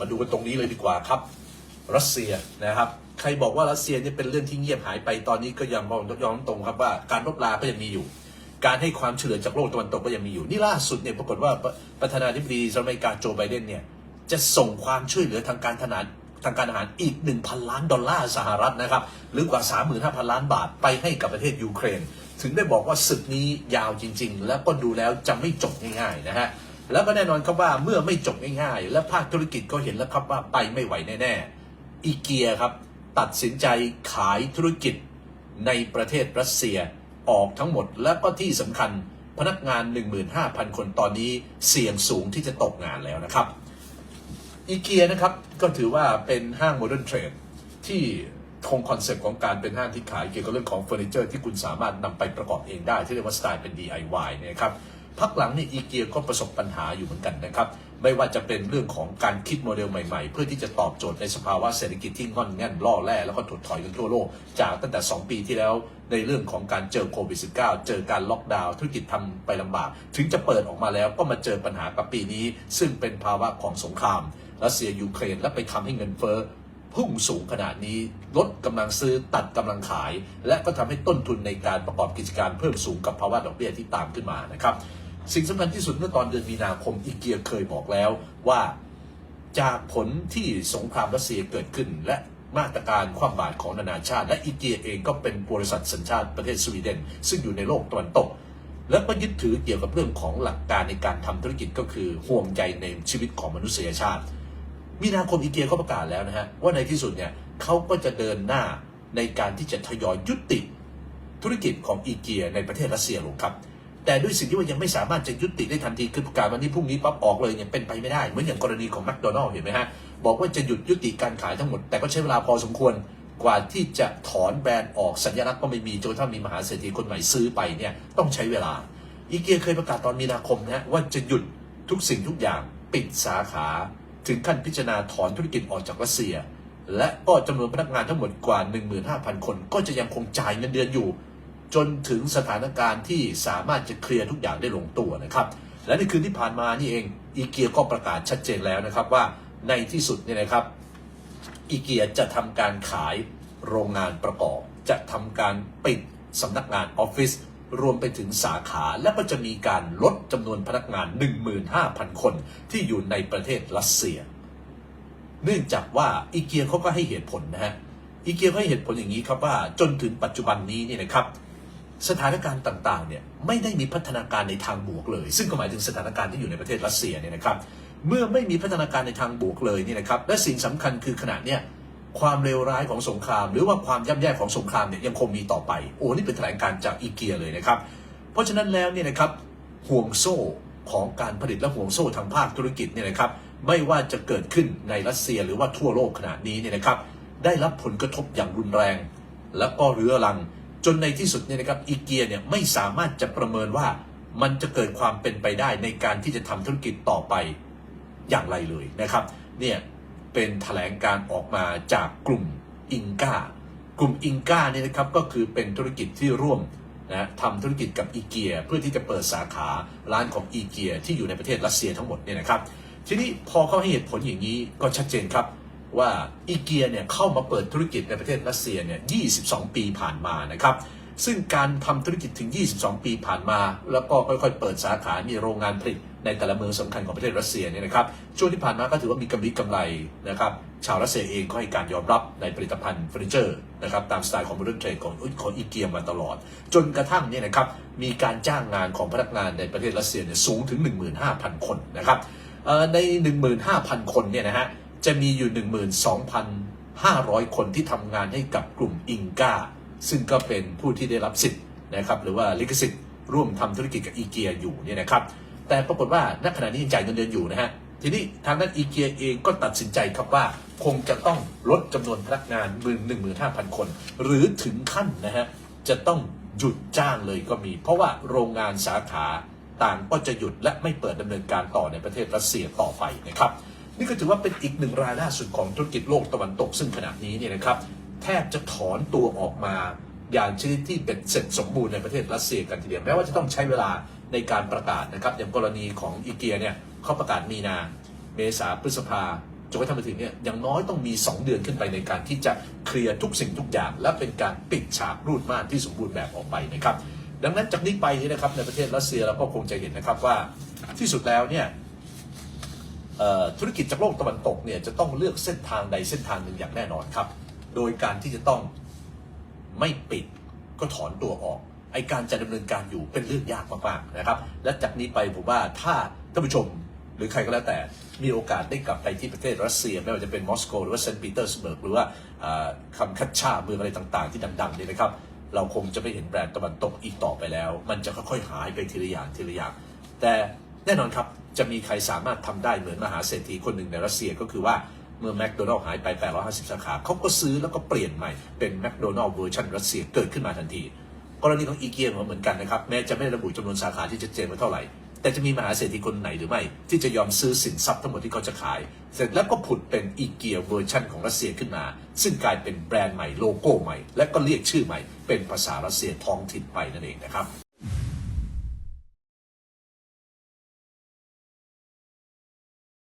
มาดูกันตรงนี้เลยดีกว่าครับ รัสเซียนะครับ ใครบอกว่ารัสเซียเนี่ยเป็นเรื่องที่เงียบหายไปตอนนี้ก็ยังมองย้อนตรงครับว่าการรบราก็ยังมีอยู่ การให้ความช่วยเหลือจากโลกตะวันตกก็ยังมีอยู่ นี่ล่าสุดเนี่ยปรากฏว่าประประธานาธิบดีสหรัฐอเมริกาโจไบเดนเนี่ยจะส่งความช่วยเหลือทางการทหารทางการทหารอีก 1,000 ล้านดอลลาร์สหรัฐนะครับ หรือกว่า 35,000 ล้านบาทไปให้กับประเทศยูเครน ถึงได้บอกว่าศึกนี้ยาวจริง ๆ แล้วก็ดูแล้วจะไม่จบง่ายๆนะฮะ แล้วก็แน่นอนครับว่าเมื่อไม่จบง่ายๆ และภาคธุรกิจก็เห็นแล้วครับว่าไปไม่ไหวแน่ๆอีเกียครับ ตัดสินใจขายธุรกิจในประเทศรัสเซียออกทั้งหมดและก็ที่สำคัญพนักงาน 15,000 คนตอนนี้เสี่ยงสูงที่จะตกงานแล้วนะครับอีเกียนะครับก็ถือว่าเป็นห้างโมเดิร์นเทรดที่คงคอนเซปต์ของการเป็นห้างที่ขายเกี่ยวกับเรื่องของเฟอร์นิเจอร์ที่คุณสามารถนำไปประกอบเองได้ ที่เรียกว่าสไตล์เป็น DIY เนยครับ พักหลังนี่อีเกียก็ประสบปัญหาอยู่เหมือนกันนะครับ ไม่ว่าจะเป็นเรื่องของการคิดโมเดลใหม่ๆ เพื่อที่จะตอบโจทย์ในสภาวะเศรษฐกิจที่งอนแง่นล่อแร่แล้วก็ถดถอยกันทั่วโลก จากตั้งแต่ 2 ปีที่แล้วในเรื่องของการเจอโควิด -19 เจอการล็อกดาวน์ธุรกิจทำไปลำบาก ถึงจะเปิดออกมาแล้วก็มาเจอปัญหากับปีนี้ ซึ่งเป็นภาวะของสงครามรัสเซียยูเครนและไปทำให้เงินเฟ้อพุ่งสูงขนาดนี้ลดกำลังซื้อตัดกำลังขาย และก็ทำให้ต้นทุนในการประกอบกิจการเพิ่มสูงกับภาวะดอกเบี้ยที่ตามขึ้นมานะครับ สิ่งสำคัญที่สุดเมื่อตอนเดือนมีนาคมอีเกียเคยบอกแล้วว่าจากผลที่สงครามรัสเซียเกิดขึ้น และมาตรการความบาตรของนานาชาติ และอีเกียเองก็เป็นบริษัทสัญชาติประเทศสวีเดน ซึ่งอยู่ในโลกตะวันตก และก็ยึดถือเกี่ยวกับเรื่องของหลักการในการทำธุรกิจก็คือห่วงใยในชีวิตของมนุษยชาติ มีนาคมอีเกียเขาประกาศแล้วนะฮะว่าในที่สุดเนี่ยเขาก็จะเดินหน้าในการที่จะทยอยยุติธุรกิจของอีเกียในประเทศรัสเซียลงครับ แต่ด้วยสิ่งที่ว่ายังไม่สามารถจะยุติได้ทันทีคือประกาศวันนี้พรุ่งนี้ปั๊บออกเลยเนี่ยเป็นไปไม่ได้ เหมือนอย่างกรณีของแมคโดนัลล์เห็นไหมฮะ บอกว่าจะหยุดยุติการขายทั้งหมด แต่ก็ใช้เวลาพอสมควรกว่าที่จะถอนแบรนด์ออกสัญลักษณ์ก็ไม่มีจนถ้ามีมหาเศรษฐีคนใหม่ซื้อไปเนี่ยต้องใช้เวลาอีเกียเคยประกาศตอนมีนาคมนะว่าจะหยุดทุกสิ่งทุกอย่างปิดสาขา ถึงขั้นพิจารณาถอนธุรกิจออกจากรัสเซีย และก็จำนวนพนักงานทั้งหมดกว่า 15,000 คน ก็จะยังคงจ่ายเงินเดือนอยู่ จนถึงสถานการณ์ที่สามารถจะเคลียร์ทุกอย่างได้ลงตัวนะครับ และในคืนที่ผ่านมานี่เองอีเกียก็ประกาศชัดเจนแล้วนะครับว่าในที่สุดเนี่ยนะครับอีเกียจะทำการขายโรงงานประกอบ จะทำการปิดสำนักงานออฟฟิศรวมไปถึงสาขาและก็จะมีการลดจำนวนพนักงาน 15,000 คนที่อยู่ในประเทศรัสเซีย เนื่องจากว่าอีเกียเขาก็ให้เหตุผลนะฮะอีเกียให้เหตุผลอย่างนี้ครับว่าจนถึงปัจจุบันนี้เนี่ยนะครับ สถานการณ์ต่างๆเนี่ยไม่ได้มีพัฒนาการในทางบวกเลย ซึ่งก็หมายถึงสถานการณ์ที่อยู่ในประเทศรัสเซียเนี่ยนะครับ เมื่อไม่มีพัฒนาการในทางบวกเลยเนี่ยนะครับ และสิ่งสำคัญคือขณะเนี่ยความเลวร้ายของสงคราม หรือว่าความย่ำแย่ของสงครามเนี่ยยังคงมีต่อไป โอ้นี่เป็นแถลงการจากอีเกียเลยนะครับ เพราะฉะนั้นแล้วเนี่ยนะครับห่วงโซ่ของการผลิตและห่วงโซ่ทางภาคธุรกิจเนี่ยนะครับ ไม่ว่าจะเกิดขึ้นในรัสเซียหรือว่าทั่วโลกขณะนี้เนี่ยนะครับ ได้รับผลกระทบอย่างรุนแรง แล้วก็เรื้อรัง นในที่สุดเนี่ยนะครับอีเกียเนี่ยไม่สามารถจะประเมินว่ามันจะเกิดความเป็นไปได้ในการที่จะทำธุรกิจต่อไปอย่างไรเลยนะครับเนี่ยเป็นแถลงการออกมาจากกลุ่มอิงกากลุ่มอิงกาเนี่ยนะครับก็คือเป็นธุรกิจที่ร่วมนะทำธุรกิจกับอีเกียเพื่อที่จะเปิดสาขาร้านของอีเกียที่อยู่ในประเทศรัสเซียทั้งหมดเนี่ยนะครับ ทีนี้พอเขาให้เหตุผลอย่างนี้ก็ชัดเจนครับ ว่าอีเกียเนี่ยเข้ามาเปิดธุรกิจในประเทศรัสเซียเนี่ย 22 ปีผ่านมานะครับ ซึ่งการทำธุรกิจถึง 22 ปีผ่านมา แล้วก็ค่อยๆ เปิดสาขา มีโรงงานผลิตในแต่ละเมืองสำคัญของประเทศรัสเซียเนี่ยนะครับ ช่วงที่ผ่านมาก็ถือว่ามีกำไรกำไรนะครับ ชาวรัสเซียเองก็ให้การยอมรับในผลิตภัณฑ์เฟอร์นิเจอร์นะครับตามสไตล์ของ modern trade ของของอีเกียมาตลอด จนกระทั่งเนี่ยนะครับ มีการจ้างงานของพนักงานในประเทศรัสเซียเนี่ยสูงถึง 15,000 คนนะครับเอ่อใน 15,000 คนเนี่ยนะฮะ จะมีอยู่ 12,500 คนที่ทำงานให้กับกลุ่มอิงกาซึ่งก็เป็นผู้ที่ได้รับสิทธิ์นะครับหรือว่าลิขสิทธิ์ร่วมทำธุรกิจกับอีเกียอยู่เนี่ยนะครับ แต่ปรากฏว่าณขณะนี้ยังจ่ายเงินเดือนอยู่นะฮะทีนี้ทางด้านอีเกียเองก็ตัดสินใจครับว่าคงจะต้องลดจำนวนพนักงานหมื่นหนึ่งหมื่นห้าพันคน หรือถึงขั้นนะฮะจะต้องหยุดจ้างเลยก็มี เพราะว่าโรงงานสาขาต่างก็จะหยุดและไม่เปิดดำเนินการต่อในประเทศรัสเซียต่อไปนะครับ นี่ก็ถือว่าเป็นอีกหนึ่งรายล่าสุดของธุรกิจโลกตะวันตกซึ่งขณะนี้เนี่ยนะครับ แทบจะถอนตัวออกมาอย่างชนิดที่เป็นเสร็จสมบูรณ์ในประเทศรัสเซียกันทีเดียวแม้ว่าจะต้องใช้เวลาในการประกาศนะครับ อย่างกรณีของอีเกียเนี่ยเขาประกาศมีนา เมษาพฤษภาจนกระทั่งมาถึงเนี่ยอย่างน้อยต้องมี 2 เดือนขึ้นไปในการที่จะเคลียร์ทุกสิ่งทุกอย่าง และเป็นการปิดฉากรูดม่านที่สมบูรณ์แบบออกไปนะครับ ดังนั้นจากนี้ไปนะครับในประเทศรัสเซียเราก็คงจะเห็นนะครับว่าที่สุดแล้วเนี่ย ธุรกิจจากโลกตะวันตกเนี่ยจะต้องเลือกเส้นทางใดเส้นทางหนึ่งอย่างแน่นอนครับ โดยการที่จะต้องไม่ปิดก็ถอนตัวออก ไอการจะดำเนินการอยู่เป็นเรื่องยากมากๆนะครับ และจากนี้ไปผมว่าถ้าท่านผู้ชมหรือใครก็แล้วแต่มีโอกาสได้กลับไปที่ประเทศรัสเซีย ไม่ว่าจะเป็นมอสโกหรือว่าเซนต์ปีเตอร์สเบิร์กหรือว่าอ่าคำคัดชาเมืองอะไรต่างๆ ที่ดังๆเนี่ยนะครับ เราคงจะไม่เห็นแบรนด์ตะวันตกอีกต่อไปแล้ว มันจะค่อยๆหายไปทีละอย่างทีละอย่างแต่ แน่นอนครับ จะมีใครสามารถทำได้เหมือนมหาเศรษฐีคนหนึ่งในรัสเซียก็คือว่าเมื่อแมคโดนัลล์หายไป 850 สาขา เขาก็ซื้อแล้วก็เปลี่ยนใหม่ เป็นแมคโดนัลล์เวอร์ชันรัสเซียเกิดขึ้นมาทันที กรณีของอีเกียเหมือนกันนะครับ แม้จะไม่ระบุจำนวนสาขาที่ชัดเจนว่าเท่าไหร่ แต่จะมีมหาเศรษฐีคนไหนหรือไม่ ที่จะยอมซื้อสินทรัพย์ทั้งหมดที่เขาจะขาย เสร็จแล้วก็ผุดเป็นอีเกียเวอร์ชันของรัสเซียขึ้นมา ซึ่งกลายเป็นแบรนด์ใหม่โลโก้ใหม่ และก็เรียกชื่อใหม่ เป็นภาษารัสเซียท้องถิ่นไปนั่นเองนะครับ